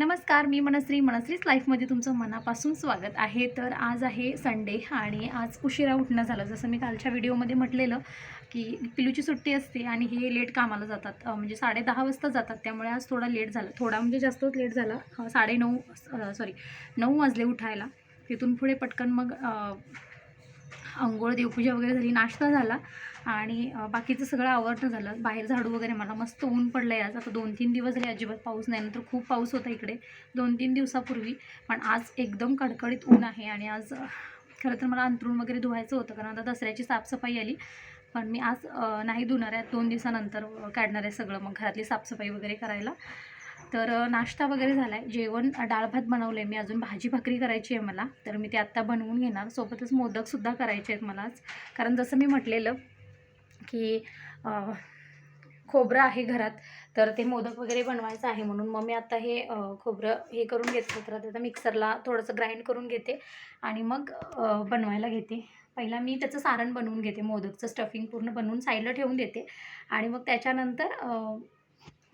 नमस्कार मी मनश्री. मनश्रीच लाईफमध्ये तुमचं मनापासून स्वागत आहे. तर आज आहे संडे आणि आज उशिरा उठणं झालं. जसं मी कालच्या व्हिडिओमध्ये म्हटलेलं की पिलूची सुट्टी असते आणि हे लेट कामाला जातात. म्हणजे साडे दहा वाजता जातात. त्यामुळे आज थोडा लेट झाला. थोडा म्हणजे जास्तच लेट झाला. साडे नऊ सॉरी नऊ वाजले उठायला. तिथून पुढे पटकन मग आंघोळ देवपूजा वगैरे झाली. नाश्ता झाला. आणि बाकीचं सगळं आवडणं झालं. बाहेर झाडू वगैरे मला मस्त ऊन पडलं आहे आज. आता दोन तीन दिवस झाले अजिबात पाऊस नाही. नंतर खूप पाऊस होता इकडे. दोन तीन दिवसापूर्वी. पण आज एकदम कडकडीत ऊन आहे आणि आज खरं तर मला अंथरूण वगैरे धुवायचं होतं कारण आता दसऱ्याची साफसफाई आली. पण मी आज नाही धुणार आहे. दोन दिवसानंतर काढणार आहे सगळं. मग घरातली साफसफाई वगैरे करायला. तर नाश्ता वगैरे झाला आहे जेवण डाळ भात बनवलं आहे मी. अजून भाजी भाकरी करायची आहे मला. तर मी ते आत्ता बनवून घेणार. सोबतच मोदकसुद्धा करायचे आहेत मला आज. कारण जसं मी म्हटलेलं की खोबरं आहे घरात तर ते मोदक वगैरे बनवायचं आहे म्हणून. मग मी आता हे खोबरं हे करून घेतलं तर आता मिक्सरला थोडंसं ग्राइंड करून घेते आणि मग बनवायला घेते. पहिला मी त्याचं सारण बनवून घेते मोदकचं स्टफिंग पूर्ण बनवून साईडला ठेवून देते आणि मग त्याच्यानंतर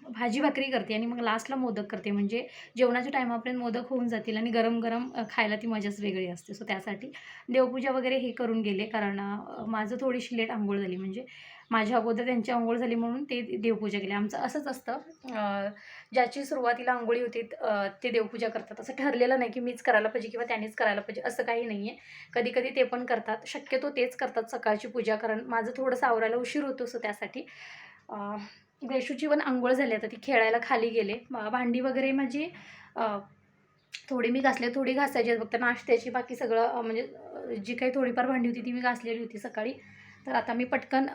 भाजी भाकरी करते आणि मग लास्टला मोदक करते. म्हणजे जेवणाच्या टायमापर्यंत मोदक होऊन जातील आणि गरम गरम खायला ती मजाच वेगळी असते. सो त्यासाठी देवपूजा वगैरे हे करून गेले. कारण माझं थोडीशी लेट आंघोळ झाली. म्हणजे माझ्या अगोदर त्यांची आंघोळ झाली म्हणून ते देवपूजा केली. आमचं असंच असतं. ज्याची सुरुवातीला आंघोळी होती ते देवपूजा करतात. असं ठरलेलं नाही की मीच करायला पाहिजे किंवा त्यानेच करायला पाहिजे. असं काही नाही आहे कधी कधी ते पण करतात. शक्यतो तेच करतात सकाळची पूजा. कारण माझं थोडंसं आवरायला उशीर होतो. सो त्यासाठी ग्रेशूची पण आंघोळ झाली. आता ती खेळायला खाली गेले. मा- भांडी वगैरे माझी थोडी मी घासले. थोडी घासायची आहेत. फक्त नाश्त्याची. बाकी सगळं म्हणजे जी काही थोडीफार भांडी होती ती मी घासलेली होती सकाळी. तर आता मी पटकन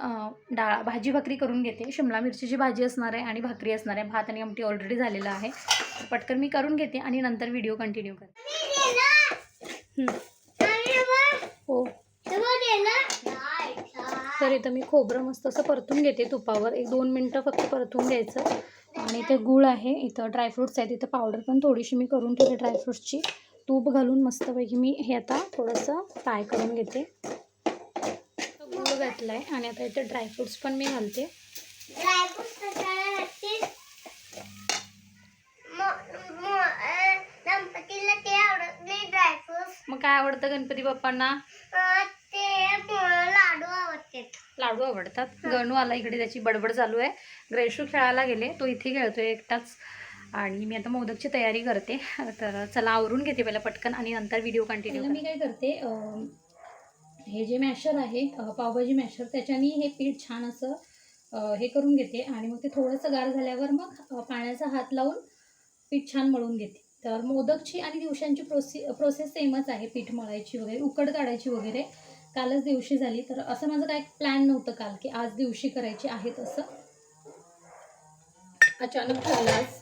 डाळ भाजी भाकरी करून घेते. शिमला मिरचीची भाजी असणार आहे आणि भाकरी असणार आहे. भात आणि आमटी ऑलरेडी झालेला आहे. तर पटकन मी करून घेते आणि नंतर व्हिडिओ कंटिन्यू करते. हं. तर इथं मी खोबरं मस्त असं परतून घेते तुपावर. एक दोन मिनटं फक्त परतून घ्यायचं. आणि इथे गूळ आहे. इथं ड्रायफ्रूट्स आहेत. इथं पावडर पण थोडीशी मी करून ठेवते ड्रायफ्रूट्सची तूप घालून मस्तपैकी मी हे आता थोडंसं फ्राय करून घेते. गूळ घातला आहे आणि आता इथे ड्रायफ्रूट्स पण मी घालते. मग काय आवडतं गणपती बाप्पांना? लाडू आवडतात. लाडू आवडतात. गणू आला इकडे त्याची बडबड चालू आहे. ग्रेशू खेळायला गेले. तो इथे खेळतोय एकटाच. आणि मी आता मोदकची तयारी करते. तर चला आवरून घेते पहिला पटकन आणि नंतर व्हिडिओ कंटिन्यू मी काय करते हे जे मॅशर आहे पावभाजी मॅशर त्याच्याने हे पीठ छान असं हे करून घेते. आणि मग ते थोडंसं गार झाल्यावर मग पाण्याचा हात लावून पीठ छान मळून घेते. तर मोदकची आणि दिवसांची प्रोसे प्रोसेस सेमच आहे. पीठ मळायची वगैरे उकड काढायची वगैरे. कालच दिवशी झाली. तर असं माझं काय प्लॅन नव्हतं काल की आज दिवशी करायची आहे तसं. अचानक ठरलं आज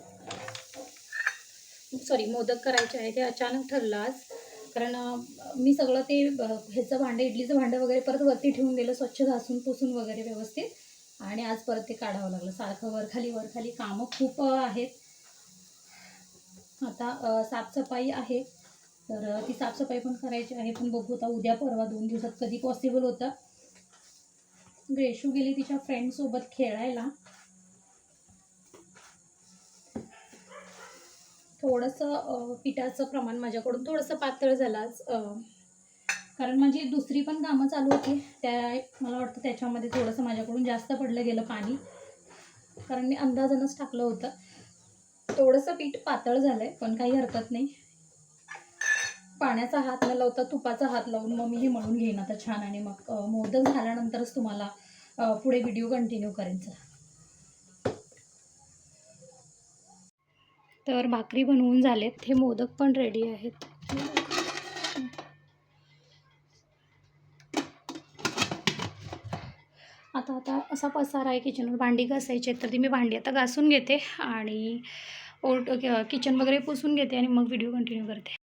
सॉरी मोदक करायचे आहे ते अचानक ठरलं आज कारण मी सगळं ते ह्याचं भांडं इडलीचं भांडं वगैरे परत वरती ठेवून दिलं स्वच्छ घासून पुसून वगैरे व्यवस्थित. आणि आज परत ते काढावं लागलं. सारखं वर खाली वर खाली कामं खूप आहेत. आता साफसफाई आहे. तर ती साफसफाई पण करायची आहे पण बघू आता उद्या परवा दोन दिवसात कधी पॉसिबल होतं. ग्रेशू गेली तिच्या फ्रेंडसोबत खेळायला. थोडंसं पिठाचं प्रमाण माझ्याकडून थोडंसं पातळ झालं आज कारण माझी दुसरी पण कामं चालू होती. त्या मला वाटतं त्याच्यामध्ये थोडंसं माझ्याकडून जास्त पडलं गेलं पाणी. कारण मी अंदाजानंच टाकलं होतं. थोडंसं पीठ पातळ झालं आहे पण काही हरकत नाही. पाण्याचा हात न लावता तुपाचा हात लावून मग मी हे मळून घेईन आता छान आणि मग मोदक झाल्यानंतरच तुम्हाला पुढे व्हिडिओ कंटिन्यू करेन चला. तर भाकरी बनवून झालेत. हे मोदक पण रेडी आहेत. आता आता असा पसारा आहे किचनवर भांडी घासायची आहेत तर ती मी भांडी आता घासून घेते आणि ओट किचन वगैरे पुसून घेते आणि मग व्हिडिओ कंटिन्यू करते.